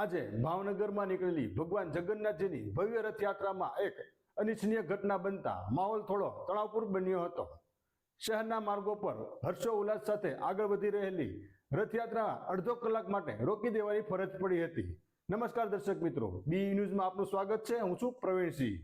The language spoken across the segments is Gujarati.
આજે ભાવનગરમાં નીકળેલી ભગવાન જગન્નાથજીની ભવ્ય રથયાત્રામાં એક અનિચ્છનીય ઘટના બનતા માહોલ થોડો તણાવપૂર્ણ બન્યો હતો. શહેરના માર્ગો પર હર્ષો ઉલ્લાસ સાથે આગળ વધી રહેલી રથયાત્રા અડધો કલાક માટે રોકી દેવાની ફરજ પડી હતી. નમસ્કાર દર્શક મિત્રો, બી ન્યૂઝમાં આપનું સ્વાગત છે. હું છું પ્રવીણસિંહ.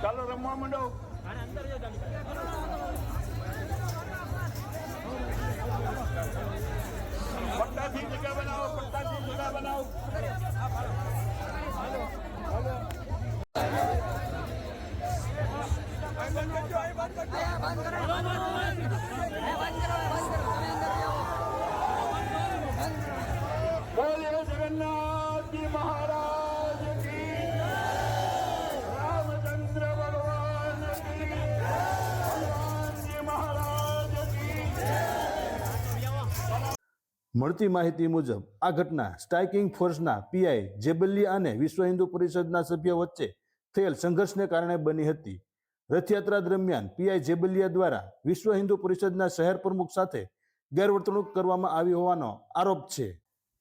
ચાલો રમવા માંડો પટ્ટાથી જગ્યા બનાવો પટ્ટાથી જગ્યા બનાવો બોલીએ મળતી માહિતી મુજબ, આ ઘટના સ્ટ્રાઇકિંગ ફોર્સના પીઆઈ જેબલિયા અને વિશ્વ હિન્દુ પરિષદના સભ્યો વચ્ચે થયેલ સંઘર્ષને કારણે બની હતી. રથયાત્રા દરમિયાન પીઆઈ જેબલિયા દ્વારા વિશ્વ હિન્દુ પરિષદના શહેર પ્રમુખ સાથે ગેરવર્તણૂક કરવામાં આવી હોવાનો આરોપ છે.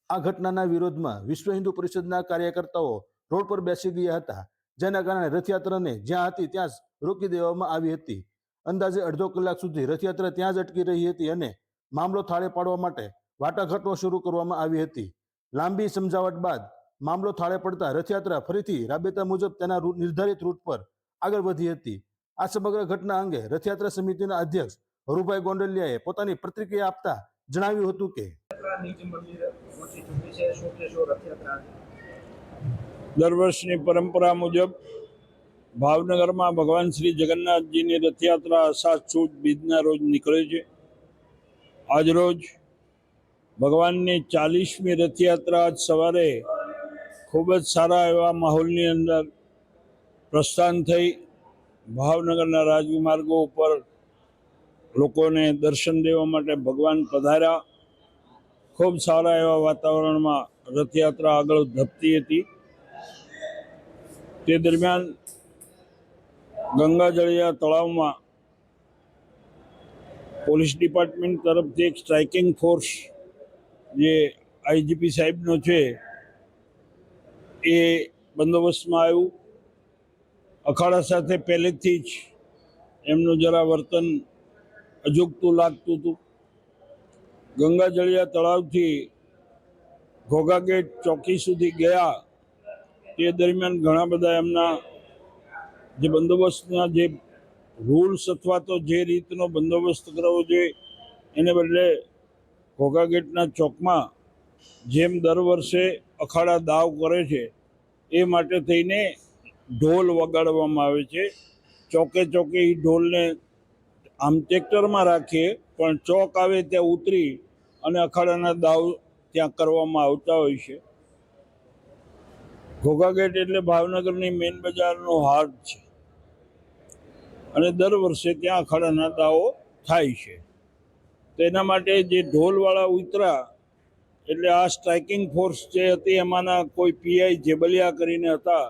આ ઘટનાના વિરોધમાં વિશ્વ હિન્દુ પરિષદના કાર્યકર્તાઓ રોડ પર બેસી ગયા હતા, જેના કારણે રથયાત્રાને જ્યાં હતી ત્યાં રોકી દેવામાં આવી હતી. અંદાજે અડધો કલાક સુધી રથયાત્રા ત્યાં જ અટકી રહી હતી અને મામલો થાળે પાડવા માટે વાટાઘાટો શરૂ કરવામાં આવી હતી. લાંબી સમજાવટ બાદ મામલો થાળે પડતા રથયાત્રા ફરીથી રાબેતા મુજબ તેના નિર્ધારિત રૂટ પર આગળ વધી હતી. આ સમગ્ર ઘટના અંગે રથયાત્રા સમિતિના અધ્યક્ષ હરુભાઈ ગોંડલિયાએ પોતાની પ્રતિક્રિયા આપતા જણાવ્યું હતું કે દર વર્ષની પરંપરા મુજબ ભાવનગરમાં ભગવાન શ્રી જગન્નાથજીની રથયાત્રા સાત ચૂટ બીજના રોજ નીકળે છે. આજરોજ ભગવાનની ચાલીસમી રથયાત્રા આજ સવારે ખૂબ જ સારા એવા માહોલની અંદર પ્રસ્થાન થઈ. ભાવનગરના રાજમાર્ગો ઉપર લોકોને દર્શન દેવા માટે ભગવાન પધાર્યા. ખૂબ સારા એવા વાતાવરણમાં રથયાત્રા આગળ ધપતી હતી. તે દરમિયાન ગંગાજળિયા તળાવમાં પોલીસ ડિપાર્ટમેન્ટ તરફથી એક સ્ટ્રાઇકિંગ ફોર્સ જે આઈજીપી સાહેબનો છે, એ બંદોબસ્તમાં આવ્યું. અખાડા સાથે પહેલેથી જ એમનું જરા વર્તન અજુગતું લાગતું હતું. ગંગાજળિયા તળાવથી ઘોઘા ગેટ ચોકી સુધી ગયા. તે દરમિયાન ઘણા બધા એમના જે બંદોબસ્તના જે રૂલ્સ અથવા તો જે રીતનો બંદોબસ્ત કરવો જોઈએ, એને બદલે ઘોઘા ગેટના ચોકમાં જેમ દર વર્ષે અખાડા દાવ કરે છે, એ માટે થઈને ઢોલ વગાડવામાં આવે છે. ચોકે ચોકે એ ઢોલને આમ ટ્રેક્ટરમાં રાખીએ, પણ ચોક આવે ત્યાં ઉતરી અને અખાડાના દાવ ત્યાં કરવામાં આવતા હોય છે. ઘોઘા ગેટ એટલે ભાવનગરની મેઇન બજારનો હાર્ટ છે. અને દર વર્ષે ત્યાં અખાડાના દાવો થાય છે. તો એના માટે જે ઢોલવાળા ઉતરા, એટલે આ સ્ટ્રાઇકિંગ ફોર્સ જે હતી એમાંના કોઈ પીઆઈ જેબલિયા કરીને હતા.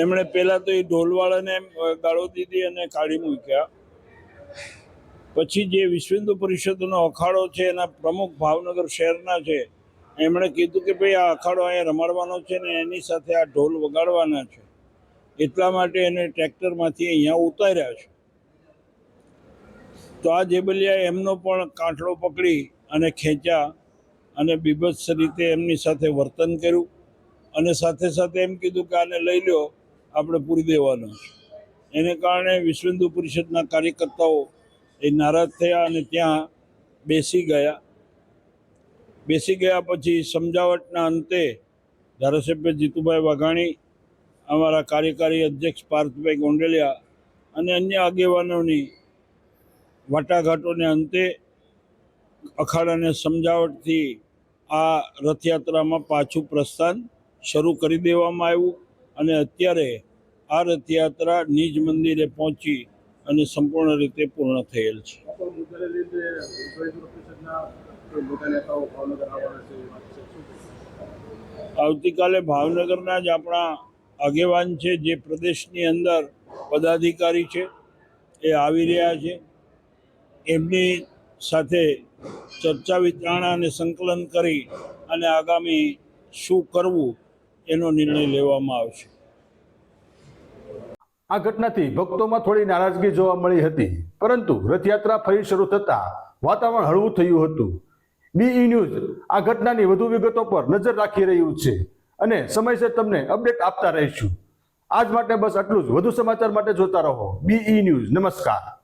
એમણે પહેલાં તો એ ઢોલવાળાને ગાળો દીધી અને કાઢી મૂક્યા. પછી જે વિશ્વ હિન્દુ પરિષદનો અખાડો છે, એના પ્રમુખ ભાવનગર શહેરના છે, એમણે કીધું કે ભાઈ આ અખાડો અહીંયા રમાડવાનો છે ને એની સાથે આ ઢોલ વગાડવાના છે. એટલા માટે એને ટ્રેક્ટરમાંથી અહીંયા ઉતાર્યા છે. તો આ જેબલિયા એમનો પણ કાંઠળો પકડી અને ખેંચ્યા અને બીભત્સ રીતે એમની સાથે વર્તન કર્યું અને સાથે સાથે એમ કીધું કે આને લઈ લો આપણે પૂરી દેવાનો એને કારણે વિશ્વ પરિષદના કાર્યકર્તાઓ એ નારાજ થયા અને ત્યાં બેસી ગયા. બેસી ગયા પછી સમજાવટના અંતે ધારાસભ્ય જીતુભાઈ વાઘાણી, અમારા કાર્યકારી અધ્યક્ષ પાર્થભાઈ ગોંડલિયા અને અન્ય આગેવાનોની વાટાઘાટોને અંતે અખાડાને સમજાવટથી આ રથયાત્રામાં પાછું પ્રસ્થાન શરૂ કરી દેવામાં આવ્યું અને અત્યારે આ રથયાત્રા નિજ મંદિરે પહોંચી અને સંપૂર્ણ રીતે પૂર્ણ થયેલ છે? આવતીકાલે ભાવનગરના જ આપણા આગેવાન છે જે પ્રદેશની અંદર પદાધિકારી છે, એ આવી રહ્યા છે એમની સાથે ચર્ચા વિચારણા અને સંકલન કરી અને આગામી શું કરવું એનો નિર્ણય લેવામાં આવશે. આ ઘટનાથી ભક્તોમાં થોડી નારાજગી જોવા મળી હતી, પરંતુ રથયાત્રા ફરી શરૂ થતાં વાતાવરણ હળવું થયું હતું. બીઈ ન્યૂઝ આ ઘટનાની વધુ વિગતો પર નજર રાખી રહ્યું છે અને સમયસર તમને અપડેટ આપતા રહીશું. આજ માટે બસ આટલું જ. વધુ સમાચાર માટે જોતા રહો. બીઈ ન્યૂઝ નમસ્કાર.